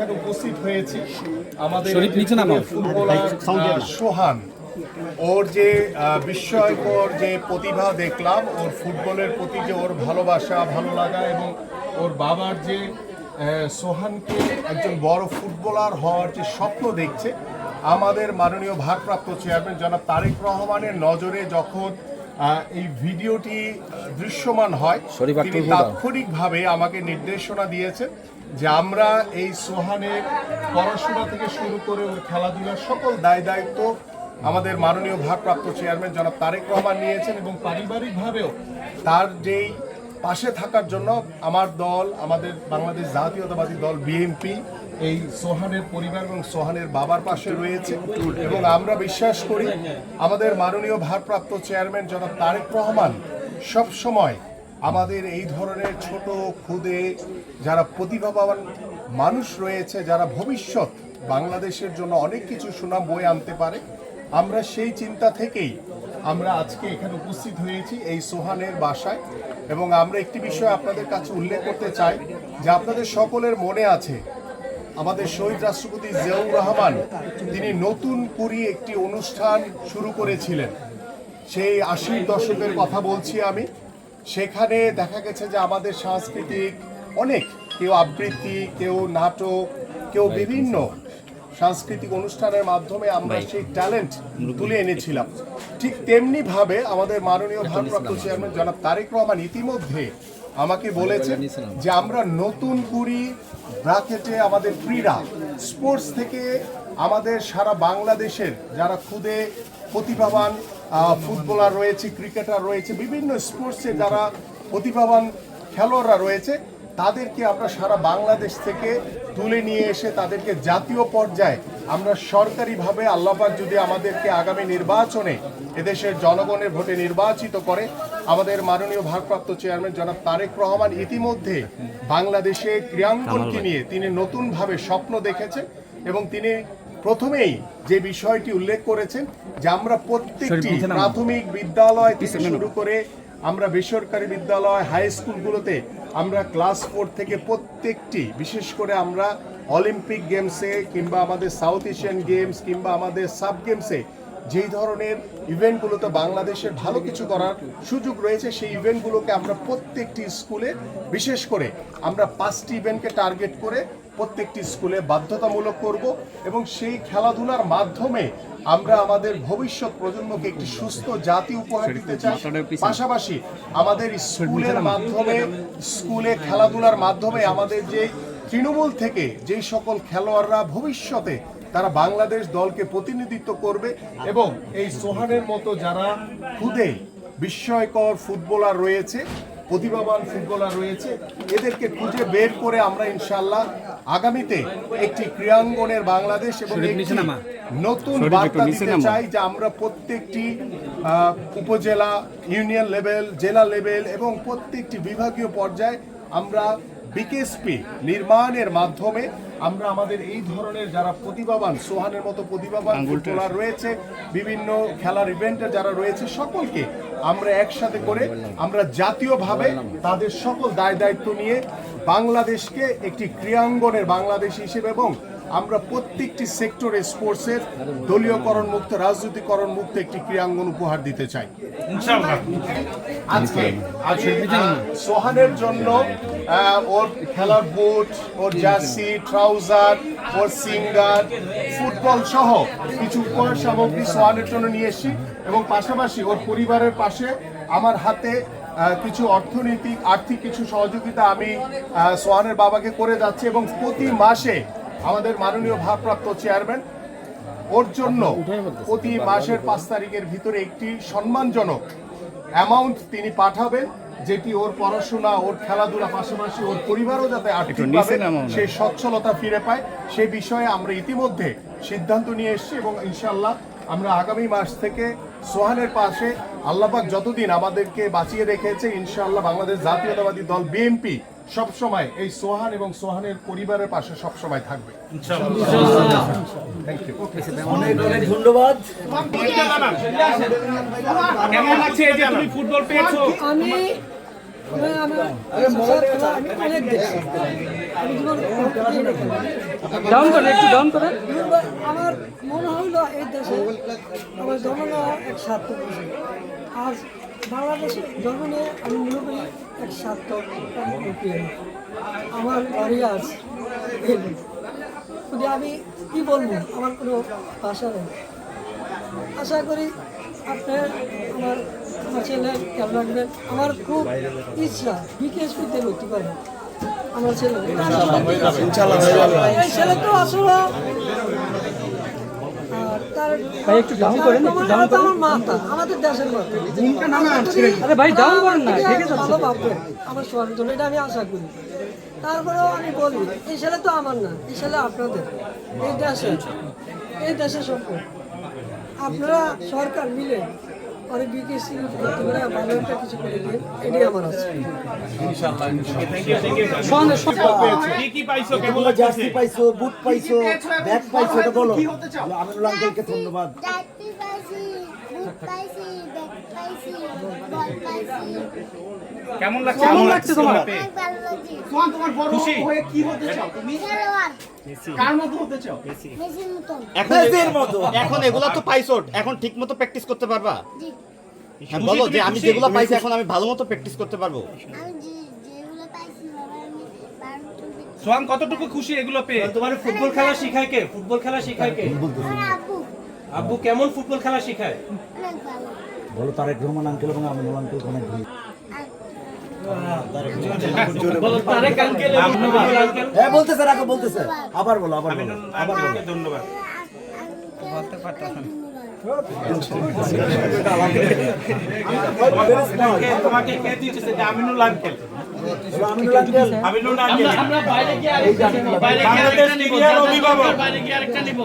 এখানে উপস্থিত হয়েছি। আমাদের। ফুটবলার সোহান। ওর যে বিস্ময়কর যে প্রতিভা দেখলাম ওর ফুটবলের প্রতি যে ওর ভালোবাসা ভালো লাগা এবং ওর বাবার যে সোহানকে একজন বড় ফুটবলার হওয়ার যে স্বপ্ন দেখছে আমাদের মাননীয় ভারপ্রাপ্ত চেয়ারম্যান জনাব তারেক রহমানের নজরে যখন আহ, এই ভিডিওটি দৃশ্যমান হয় তিনি তাৎক্ষণিকভাবে আমাকে নির্দেশনা দিয়েছেন যে আমরা এই সোহানের পড়াশোনা থেকে শুরু করে ওর খেলাধুলার সকল দায় দায়িত্ব আমাদের মাননীয় ভারপ্রাপ্ত চেয়ারম্যান জনাব তারেক রহমান নিয়েছেন এবং পারিবারিকভাবেও তার যেই পাশে থাকার জন্য আমার দল, আমাদের বাংলাদেশ জাতীয়তাবাদী দল বিএনপি এই সোহানের পরিবার এবং সোহানের বাবার পাশে রয়েছে এবং আমরা বিশ্বাস করি আমাদের মাননীয় ভারপ্রাপ্ত চেয়ারম্যান জনাব তারেক রহমান সব সময় আমাদের এই ধরনের ছোট খুদে যারা প্রতিভাবান মানুষ রয়েছে, যারা ভবিষ্যৎ বাংলাদেশের জন্য অনেক কিছু সুনাম বয়ে আনতে পারে, আমরা সেই চিন্তা থেকেই আমরা আজকে এখানে উপস্থিত হয়েছি এই সোহানের বাসায়। এবং আমরা একটি বিষয় আপনাদের কাছে উল্লেখ করতে চাই, যে আপনাদের সকলের মনে আছে, আমাদের শহীদ রাষ্ট্রপতি জিয়াউর রহমান তিনি নতুন কুড়ি একটি অনুষ্ঠান শুরু করেছিলেন। সেই আশির দশকের কথা বলছি আমি। সেখানে দেখা গেছে যে আমাদের সাংস্কৃতিক অনেক কেউ আবৃত্তি কেউ নাটক কেউ বিভিন্ন সাংস্কৃতিক অনুষ্ঠানের মাধ্যমে আমরা সেই ট্যালেন্ট তুলে এনেছিলাম। ঠিক তেমনি ভাবে আমাদের মাননীয় ভারপ্রাপ্ত চেয়ারম্যান জনাব তারেক রহমান ইতিমধ্যে আমাকে বলেছেন যে আমরা নতুন কুড়ি ব্রাকেটে আমাদের ক্রীড়া স্পোর্টস থেকে আমাদের সারা বাংলাদেশের যারা খুদে প্রতিভাবান ফুটবলার রয়েছে ক্রিকেটার রয়েছে বিভিন্ন স্পোর্টসে যারা প্রতিভাবান খেলোয়াড়রা রয়েছে তাদেরকে আমরা সারা বাংলাদেশ থেকে তুলে নিয়ে এসে তাদেরকে জাতীয় পর্যায়ে আমরা সরকারিভাবে আল্লাপাক যদি আমাদেরকে আগামী নির্বাচনে এদেশের জনগণের ভোটে নির্বাচিত করে আমাদের মাননীয় ভারপ্রাপ্ত চেয়ারম্যান জনাব তারেক রহমান ইতিমধ্যে বাংলাদেশে ক্রীড়াঙ্গনকে নিয়ে তিনি নতুনভাবে স্বপ্ন দেখেছেন এবং তিনি প্রথমেই যে বিষয়টি উল্লেখ করেছেন যে আমরা প্রত্যেকটি প্রাথমিক বিদ্যালয় থেকে শুরু করে আমরা বেসরকারি বিদ্যালয় হাই স্কুলগুলোতে আমরা ক্লাস ফোর থেকে প্রত্যেকটি বিশেষ করে আমরা অলিম্পিক গেমসে কিংবা আমাদের সাউথ এশিয়ান গেমস কিংবা আমাদের সাব গেমসে যেই ধরনের ইভেন্টগুলোতে বাংলাদেশের ভালো কিছু করার সুযোগ রয়েছে সেই ইভেন্টগুলোকে আমরা প্রত্যেকটি স্কুলে বিশেষ করে আমরা পাঁচটি ইভেন্টকে টার্গেট করে প্রত্যেকটি স্কুলে বাধ্যতামূলক করব এবং সেই খেলাধুলার মাধ্যমে আমরা আমাদের ভবিষ্যৎ প্রজন্মকে একটি সুস্থ জাতি উপহার দিতে চাই। পাশাপাশি আমাদের স্কুলের মাধ্যমে স্কুলে খেলাধুলার মাধ্যমে আমাদের যে তৃণমূল থেকে যেই সকল খেলোয়াড়রা ভবিষ্যতে তারা বাংলাদেশ দলকে প্রতিনিধিত্ব করবে এবং এই সোহানের মতো যারা খুদে বিস্ময়কর ফুটবলার রয়েছে প্রতিভাবান ফুটবলার রয়েছে এদেরকে খুঁজে বের করে আমরা ইনশাল্লাহ আগামীতে একটি ক্রীড়াঙ্গনের বাংলাদেশ এবং। নতুন বার্তা দিতে চাই যে আমরা প্রত্যেকটি উপজেলা ইউনিয়ন লেভেল জেলা লেভেল এবং প্রত্যেকটি বিভাগীয় পর্যায়ে আমরা বিকেএসপি নির্মাণের মাধ্যমে আমরা আমাদের এই ধরনের যারা প্রতিভাবান সোহানের মতো প্রতিভাবান ফুটবলার রয়েছে বিভিন্ন খেলার ইভেন্টে যারা রয়েছে সকলকে আমরা একসাথে করে আমরা জাতীয়ভাবে তাদের সকল দায় দায়িত্ব নিয়ে বাংলাদেশকে একটি ক্রীড়াঙ্গনের বাংলাদেশ হিসেবে এবং আমরা প্রত্যেকটি সেক্টরে স্পোর্টসের দলীয়করণ মুক্ত রাজনীতিকরণ মুক্ত একটি ক্রীড়াঙ্গন উপহার দিতে চাই। আজকে সোহানের জন্য ওর খেলার বুট ওর জার্সি ট্রাউজার ওর সিঙ্গার ফুটবল সহ কিছু উপহার সামগ্রী সোহানের জন্য নিয়ে এসেছি এবং পাশাপাশি ওর পরিবারের পাশে আমার হাতে কিছু অর্থনৈতিক আর্থিক কিছু সহযোগিতা আমি সোহানের বাবাকে করে যাচ্ছি এবং প্রতি মাসে আমাদের মাননীয় ভারপ্রাপ্ত চেয়ারম্যান ওর জন্য প্রতি মাসের পাঁচ তারিখের ভিতরে একটি সম্মানজনক অ্যামাউন্ট তিনি পাঠাবেন যেটি ওর পড়াশোনা ওর খেলাধুলা পাশাপাশি ওর পরিবারও যাতে আর্থিকভাবে সেই সচ্ছলতা ফিরে পায় সে বিষয়ে আমরা ইতিমধ্যে সিদ্ধান্ত নিয়ে এসেছি এবং ইনশাল্লাহ আমরা আগামী মাস থেকে সোহানের পাশে আল্লাপাক যতদিন আমাদেরকে বাঁচিয়ে রেখেছে ইনশাআল্লাহ বাংলাদেশ জাতীয়তাবাদী দল বিএনপি সবসময় এই সোহান এবং সোহানের পরিবারের পাশে সবসময় থাকবে। অনেক অনেক ধন্যবাদ। কেমন লাগছে এই যে তুমি ফুটবল পেয়েছ? আমি আমি- আমি অনেক দেখছি। আমি জীবনে কোনোদিনই দেখি নাই। ডাউন করেন একটু ডাউন করেন। আমার মনে হইল এই দেশে আমার এক সার্থক বিষয়। আজ বাংলাদেশে জন্ম নিয়ে আমি মনে করি এক স্বার্থ আমার বাড়ি আজ যদি আমি কি বলব আমার কোনো ভাষা নেই। আশা করি আপনার আমার আমার ছেলে খেয়াল রাখবেন আমার খুব ইচ্ছা বিকেএসপিতে ভর্তি করবেন আমার ছেলে ছেলে তো আসলে। ভাই, একটু down করেন, একটু down আমার- আমার মাথা আমাদের দেশের মাথা। আরে ভাই, down করেন না, ঢেকে যাচ্ছে। ভালো ভাববেন আমার শোয়ার জন্য এটা আমি আশা করি। তারপরেও আমি বলি এই ছেলে তো আমার না এই ছেলে আপনাদের এই দেশে এই দেশের সম্পদ আপনারা সরকার মিলে পরে বিকেসি করতে পারে ভালো একটা কিছু করে দিয়ে এটাই আমার আছে সঙ্গে সঙ্গে কি কি পাইছো কেমন তোমরা জার্সি পাইছো বুট পাইছো ব্যাগ পাইছো এটা বলো। কি হতে চাও? আমিনুল আঙ্কেলকে ধন্যবাদ। কেমন লাগছে? কেমন লাগছে তোমার? তোমার তোমার বড় হয়ে কি হতে চাও তুমি? কার মতো হতে চাও? মেসির মেসির মতো। এখন এগুলা তো পাইছো এখন ঠিক প্র্যাকটিস করতে পারবা? হ্যাঁ বলো যে আমি যেগুলো পাইছি এখন আমি ভালো মতো প্র্যাকটিস করতে পারব। আমি যে যেগুলো পাইছি বাবা আমি বারো সোহান কতটুকু খুশি এগুলো পেয়ে? তোমার ফুটবল খেলা শিখায় কে? ফুটবল খেলা শিখায় কে? আব্বু কেমন ফুটবল খেলা শিখায়? বলো তারেক রহমান আঙ্কেল এবং আমিনুল আঙ্কেল অনেক ধন্যবাদ বলো তারেক আঙ্কেল আমিনুল আঙ্কেল হ্যাঁ আবার বলো আবার বলো আবার বলো। ধন্যবাদ। বলতে পারতাম তোমাকে কে আমিনুল আঙ্কেল বাইরে গিয়ে আরেকটা নিব।